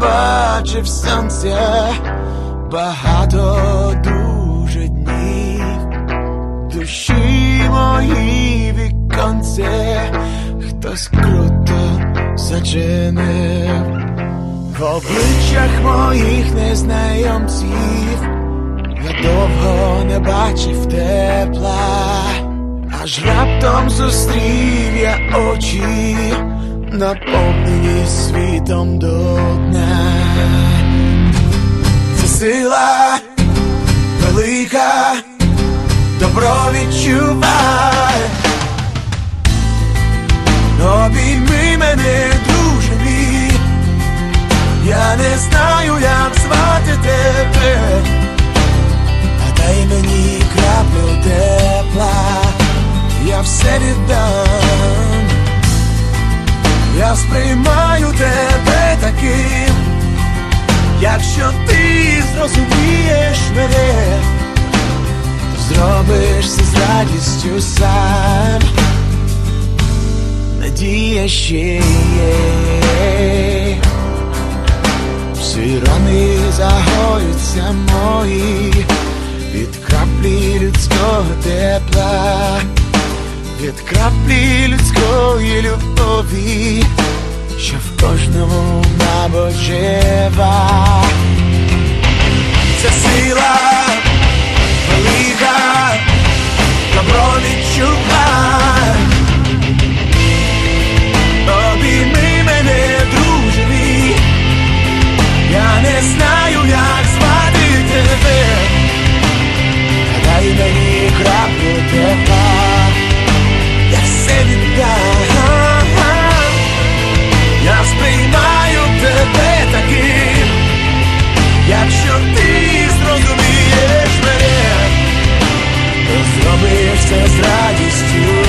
бачив сонця, багато дуже днів, душі мої віконце, хтось круто зачинив. В обличчях моїх незнайомців я довго не бачив тепла, аж раптом зустрів я очі, наповнені світом до дна. Це сила велика, добро відчувай. Обійми мене, друже мій. Я не знаю, як звати тебе, а дай мені краплю тепла, я все віддам, сприймаю тебе таким, якщо ти зрозумієш мене, то зробиш це з радістю сам. Надія ще є. Всі рани загоються мої від краплі людського тепла, від краплі людської любові, що в кожному мабуть жива. Це сила nossas tradições.